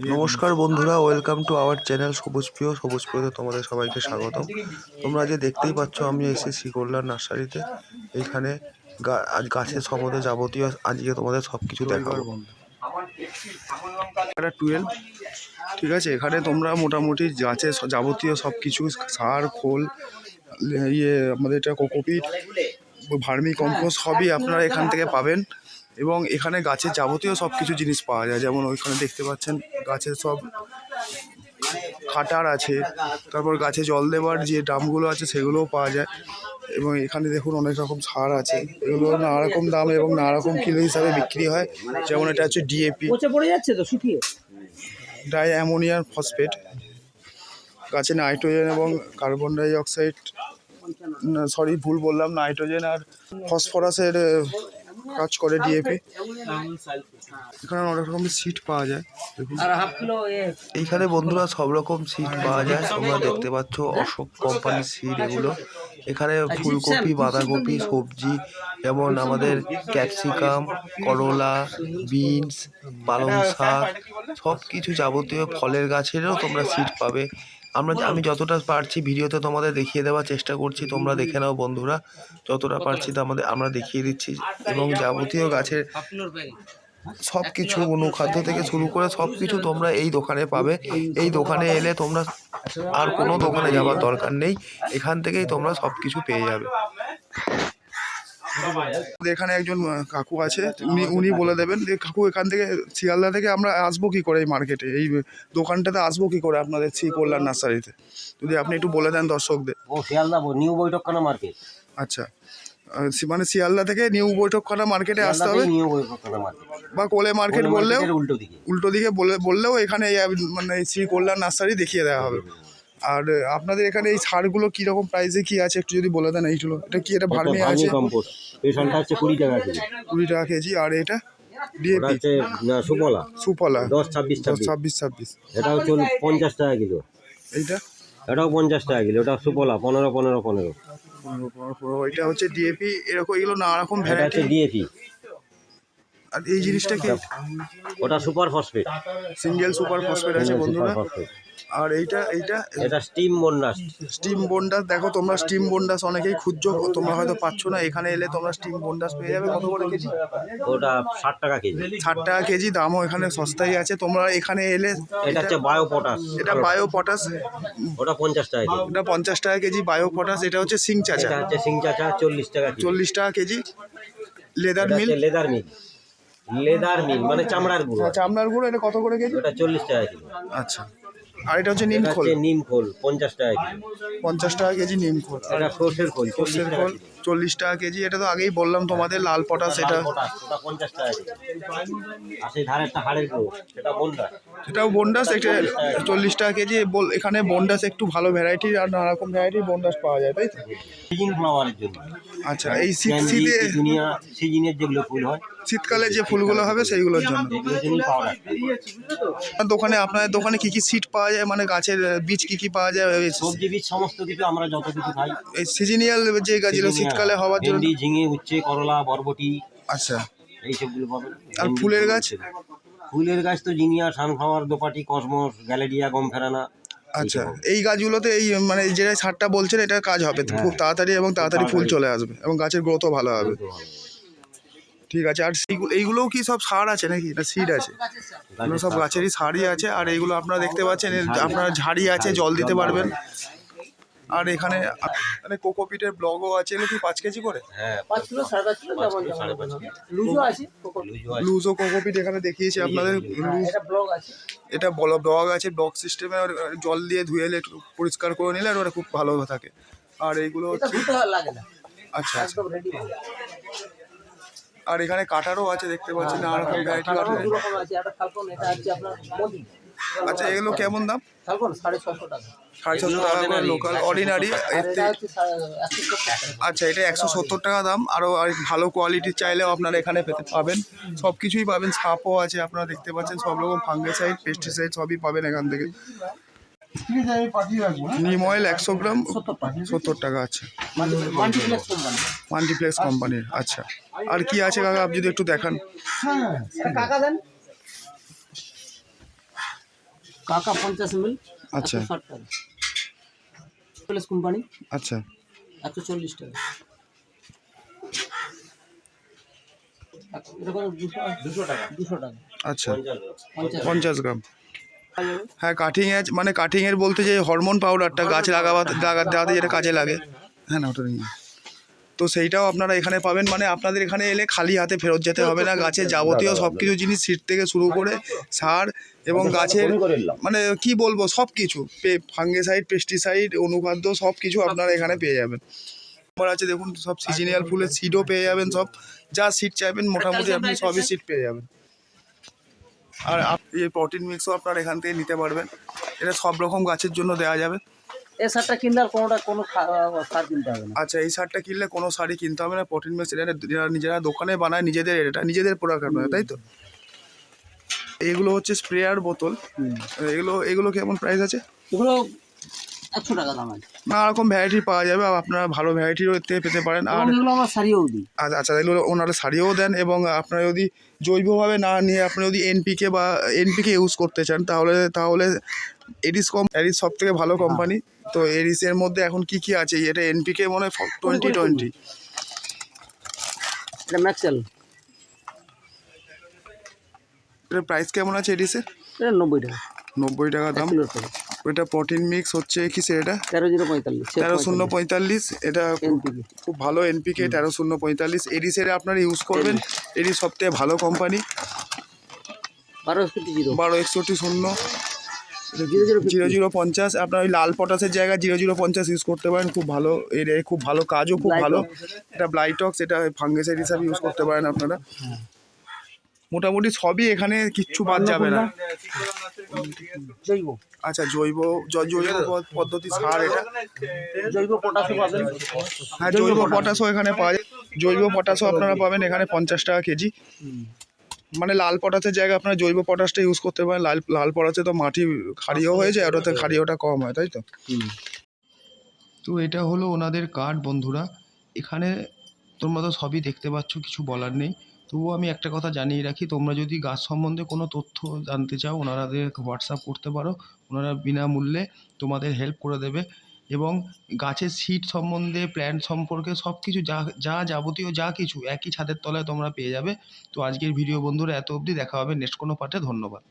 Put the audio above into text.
নমস্কার বন্ধুরা welcome to our channel সবুজ প্রিয়, সবুজ প্রিয়তে তোমাদের সবাইকে স্বাগতম। তোমরা যে দেখতেই পাচ্ছ, আমি এসেছি কল্যাণ নার্সারিতে। আজ গাছের সম্বন্ধে যাবতীয় আজকে তোমাদের সব কিছু দেখাবো। এটা টুয়েলভ ঠিক আছে? এখানে তোমরা মোটামুটি গাছের স- যাবতীয় সব কিছু সার, খোল ইয়ে আমাদের এটা কোকোপিট, ভার্মি কম্পোস্ট সবই আপনারা এখান থেকে পাবেন। এবং এখানে গাছের যাবতীয় সব কিছু জিনিস পাওয়া যায়। যেমন ওইখানে দেখতে পাচ্ছেন গাছের সব খাটার আছে। তারপর গাছে জল দেওয়ার যে ড্রামগুলো আছে সেগুলোও পাওয়া যায়। এবং এখানে দেখুন অনেক রকম সার আছে। এগুলো নানা রকম দাম এবং নানা রকম কিলো হিসাবে বিক্রি হয়। যেমন এটা হচ্ছে ডিএপি পড়ে যাচ্ছে তো শুকিয়ে। Diammonium phosphate. গাছে নাইট্রোজেন এবং কার্বন ডাই অক্সাইড। সরি ভুল বললাম নাইট্রোজেন আর ফসফরাসের কাজ করে ডিএপি এখানে অনেক রকমের সিট পাওয়া যায়। দেখুন। আর হাফ কিলো এ এইখানে বন্ধুরা সব রকম সিট পাওয়া যায়। তোমরা দেখতে পাচ্ছ অশোক কোম্পানির সিট এগুলো। এখানে ফুলকপি বাঁধাকপি সবজি যেমন আমাদের ক্যাপসিকাম করলা বিনস পালং শাক সব কিছু যাবতীয় ফলের গাছেরও তোমরা সিট পাবে। আমরা আমি যতটা পারছি ভিডিওতে তোমাদের দেখিয়ে দেওয়ার চেষ্টা করছি তোমরা দেখে নাও বন্ধুরা। যতটা পারছি তো আমাদের আমরা দেখিয়ে দিচ্ছি। এবং যাবতীয় গাছের সব কিছু অনুখাদ্য থেকে শুরু করে সব কিছু তোমরা এই দোকানে পাবে। এই দোকানে এলে তোমরা আর কোনো দোকানে যাওয়ার দরকার নেই। এখান থেকেই তোমরা সব কিছু পেয়ে যাবে। এখানে একজন কাকু আছে উনি উনি বলে দেবেন যে কাকু এখান থেকে শিয়ালদা থেকে আমরা আসব কি করে এই মার্কেটে এই দোকানটাতে আসব কি করে আপনাদের শ্রী কল্যাণ নার্সারিতে? যদি আপনি একটু বলে দেন দর্শকদের। ও শিয়ালদা নিউ বৈঠকখানা মার্কেট আচ্ছা। মানে শিয়ালদা থেকে নিউ বৈঠকখানা মার্কেটে আসতে হবে? বা কোলে মার্কেট বললেও উল্টো দিকে। উল্টো দিকে বলে বললেও এখানে মানে শ্রী কল্যাণ নার্সারি দেখিয়ে দেওয়া হবে। আর আপনাদের এখানে এই সারগুলো কীরকম প্রাইসে কি আছে? একটু যদি বলে দেন এইগুলো। এটা কি এটা ভার্মি আছে? পেশনটা হচ্ছে কুড়ি টাকা কেজি। কুড়ি টাকা কেজি। আর এটা? ডিএপি না, সুফলা সুফলা দশ ছাব্বিশ ছাব্বিশ। ছাব্বিশ এটা হচ্ছে পঞ্চাশ টাকা কিলো। এইটা? এটাও পঞ্চাশ টাকা কিলো। ওটা সুফলা পনেরো পনেরো পনেরো। এটা হচ্ছে ডিএপি এরকম এগুলো নানা রকম ভ্যারাইটি ডিএপি আর এই জিনিসটা কি? ওটা superphosphate. Single superphosphate আছে বন্ধুরা। আর এইটা এইটা এটা স্টিম বন্ডাস স্টিম বোন্ডাস দেখো তোমরা স্টিম বন্ডাস অনেকেই খুঁজছো তোমরা হয়তো পাচ্ছ না এখানে এলে তোমরা স্টিম বন্ডাস পেয়ে যাবে। কত করে কেজি? ওটা ষাট টাকা কেজি। ষাট টাকা কেজি দামও এখানে সস্তাই আছে। তোমরা এখানে এলে এটা হচ্ছে বায়ো পটাশ এটা বায়ো পটাশ ওটা পঞ্চাশ টাকা কেজি। এটা পঞ্চাশ টাকা কেজি বায়ো পটাশ এটা হচ্ছে সিং চাচা। এটা হচ্ছে সিং চাচা চল্লিশ টাকা চল্লিশ টাকা KG. Leather meal. Leather meal. Leather meal মানে চামড়ার গুঁড়ো। চামড়ার গুঁড়ো এটা কত করে কেজি? ওটা চল্লিশ টাকা কেজি। আচ্ছা। আর এটা হচ্ছে নিম খোল। নিম খোল পঞ্চাশ টাকা পঞ্চাশ টাকা কেজি নিম খোল। আর এটা সর্ষের খোল সর্ষের খোল। চল্লিশ টাকা কেজি এটা তো আগেই বললাম তোমাদের লাল পটাশ এটা লাল পটাশ, পঞ্চাশ টাকা কিলো আর সেই ধারে একটা হাড়ের গুঁড়ো সেটা বন্ডা এটাও বন্ডাস এটা চল্লিশ টাকা কেজি। এখানে বন্ডাস একটু ভালো ভ্যারাইটির আর নানা রকম ভ্যারাইটির বন্ডাস পাওয়া যায় তাই তো? ফ্লাওয়ারের জন্য। আচ্ছা এই শীত শীতে সিজনের যেগুলো ফুল হয় শীতকালে যে ফুলগুলো হবে সেইগুলোর জন্য। দোকানে আপনাদের দোকানে কি কি সিট পাওয়া যায়? মানে গাছের বীজ কি কি পাওয়া যায়? সবজি বীজ সমস্ত কিছু আমরা যত কিছু খাই। এই সিজনিয়াল যে গাছগুলো শীতকালে হওয়ার জন্য ভেন্ডি ঝিঙে উচ্ছে করলা বরবটি। আচ্ছা। এই সবগুলো পাবেন। আর ফুলের গাছ? ফুলের গাছ তো জিনিয়া সানফ্লাওয়ার দোপাটি কসমস গ্যালেরিয়া গমফেরানা আচ্ছা। এই গাছগুলোতে এই মানে যেটা সারটা বলছেন এটা কাজ হবে। খুব তাড়াতাড়ি এবং তাড়াতাড়ি ফুল চলে আসবে এবং গাছের গ্রোথও ভালো হবে। ঠিক আছে। আর এইগুলোও কি সব সার আছে নাকি? না সিড আছে? এগুলো সব গাছেরই সারই আছে। আর এইগুলো আপনারা দেখতে পাচ্ছেন আপনার ঝাড়ি আছে জল দিতে পারবেন। আর এখানে মানে কোকোপিটের ব্লগও আছে এগুলো কি পাঁচ কেজি করে? হ্যাঁ পাঁচ কিলো সাড়ে পাঁচ কিলো যেমন যেমন সাড়ে পাঁচ যেমন। কিলো। লুজও আছে লুজু লুজো কোকোপিট এখানে দেখিয়েছি আপনাদের এটা ব্লগ আছে। এটা বল ব্লগ আছে ব্লগ সিস্টেমে জল দিয়ে ধুয়ে এলে একটু পরিষ্কার করে নিলে আর ওরা খুব ভালো থাকে। আর এইগুলো হচ্ছে লাগে না। আচ্ছা আচ্ছা। একদম রেডি আর এখানে কাটারও আছে দেখতে পাচ্ছেন নানা রকম ভ্যারাইটি কাটার আছে। একটা ফালকন এটা হচ্ছে আপনার মোদি আচ্ছা এগুলো কেমন দাম? সাড়ে ছশো টাকা। সাড়ে ছশো টাকা করে লোকাল অর্ডিনারি আচ্ছা এটা একশো সত্তর টাকা দাম। আরও আর ভালো কোয়ালিটির চাইলেও আপনারা এখানে পেতে পাবেন। সব কিছুই পাবেন সাপও আছে আপনারা দেখতে পাচ্ছেন সব রকম ফাঙ্গিসাইড পেস্টিসাইড সবই পাবেন এখান থেকে। নিম অয়েল একশো গ্রাম সত্তর টাকা আছে। মাল্টিপ্লেক্স কোম্পানির আচ্ছা। আর কি আছে কাকা আপনি যদি একটু দেখান। কাকা দেন। কাকা পঞ্চাশ এমএল আচ্ছা। একশো ষাট টাকা প্লাস কোম্পানি আচ্ছা একশো চল্লিশ টাকা এটা কত দুশো দুশো টাকা দুশো টাকা আচ্ছা পঞ্চাশ পঞ্চাশ গ্রাম পাওয়া যাবে হ্যাঁ কাটিং এজ মানে কাটিং এর বলতে যে হরমোন পাউডারটা গাছ লাগাতে লাগাতে লাগাতে যেটা কাজে লাগে হ্যাঁ না ওটা নিয়ে তো সেইটাও আপনারা এখানে পাবেন। মানে আপনাদের এখানে এলে খালি হাতে ফেরত যেতে হবে না। গাছের যাবতীয় সব কিছু জিনিস সিট থেকে শুরু করে সার এবং গাছের মানে কি বলব সব কিছু। ফাঙ্গিসাইড পেস্টিসাইড অনুখাদ্য সব কিছু আপনারা এখানে পেয়ে যাবেন। আমার আছে দেখুন সব সিজনিয়াল ফুলের সিডও পেয়ে যাবেন সব। যা সিট চাইবেন মোটামুটি আপনি সবই সিট পেয়ে যাবেন। আর এই প্রোটিন মিক্সও আপনারা এখান থেকে নিতে পারবেন। এটা সব রকম গাছের জন্য দেওয়া যাবে। এই সারটা কিনলে আর কোনোটা কোনো সার কিনতে হবে না। আচ্ছা এই সারটা কিনলে কোনো শাড়ি কিনতে হবে না। প্রোটিন মিক্স এটা নিজেরা দোকানে বানায় নিজেদের এটা নিজেদের প্রোডাক্ট আপনার তাই তো? এইগুলো হচ্ছে স্প্রেয়ার বোতল। এগুলো এগুলো কেমন প্রাইস আছে? এগুলো একশো টাকা দাম আছে। নানা রকম ভ্যারাইটি পাওয়া যাবে আপনারা ভালো ভ্যারাইটির থেকে পেতে পারেন। আর এগুলো আমরা সারিয়েও দিই। আচ্ছা আচ্ছা এগুলো ওনারা শাড়িও দেন এবং আপনারা যদি জৈবভাবে না নিয়ে আপনি যদি এনপিকে বা এনপিকে ইউজ করতে চান তাহলে তাহলে এডিস কম এডিস সব থেকে ভালো কোম্পানি তো এডিসের মধ্যে এখন কি কি আছে? এটা এনপিকে মনে হয় টোয়েন্টি টোয়েন্টি এটা ম্যাক্সেল এটার প্রাইস কেমন আছে এডিসের এটা নব্বই টাকা। নব্বই টাকা দাম। ওইটা প্রোটিন মিক্স হচ্ছে কিসের এটা? তেরো জিরো পঁয়তাল্লিশ তেরো শূন্য পঁয়তাল্লিশ। এটা খুব ভালো এনপিকে তেরো শূন্য পঁয়তাল্লিশ। এডিসের আপনারা ইউজ করবেন। এডিস সব থেকে ভালো কোম্পানি বারো ফিফটি জিরো। বারো একষট্টি শূন্য। জিরো জিরো পঞ্চাশ আপনার ওই লাল পটাশের জায়গায় জিরো জিরো পঞ্চাশ ইউজ করতে পারেন। খুব ভালো এর এর খুব ভালো কাজও খুব ভালো। এটা ব্লাইটক্স এটা ফাঙ্গেসাইড হিসাবে ইউজ করতে পারেন আপনারা। মোটামুটি সবই এখানে কিচ্ছু বাদ যাবে না। জৈব। আচ্ছা জৈব জৈব পদ্ধতি সার এটা? জৈব পটাশও পাবেন। হ্যাঁ জৈব পটাশও এখানে পাওয়া যায়। জৈব পটাশও আপনারা পাবেন এখানে পঞ্চাশ টাকা কেজি। মানে লাল পটাশের জায়গায় আপনারা জৈব পটাশটা ইউজ করতে পারেন। লাল লাল পটাশে তো মাটি ক্ষারীয় হয়ে যায় ওটাতে ক্ষারীয়টা কম হয় তাই তো? তো এটা হলো ওনাদের কার্ড বন্ধুরা। এখানে তোমরা তো সবই দেখতে পাচ্ছ কিছু বলার নেই। তবুও আমি একটা কথা জানিয়ে রাখি তোমরা যদি গাছ সম্বন্ধে কোনো তথ্য জানতে চাও ওনারাদের হোয়াটসঅ্যাপ করতে পারো। ওনারা বিনামূল্যে তোমাদের হেল্প করে দেবে। এবং গাছের সিট সম্বন্ধে প্ল্যান্ট সম্পর্কে সব কিছু যা যা যাবতীয় যা কিছু একই ছাদের তলায় তোমরা পেয়ে যাবে। তো আজকের ভিডিও বন্ধুরা এত অবধি, দেখা হবে নেক্সট কোনো পার্টে ধন্যবাদ।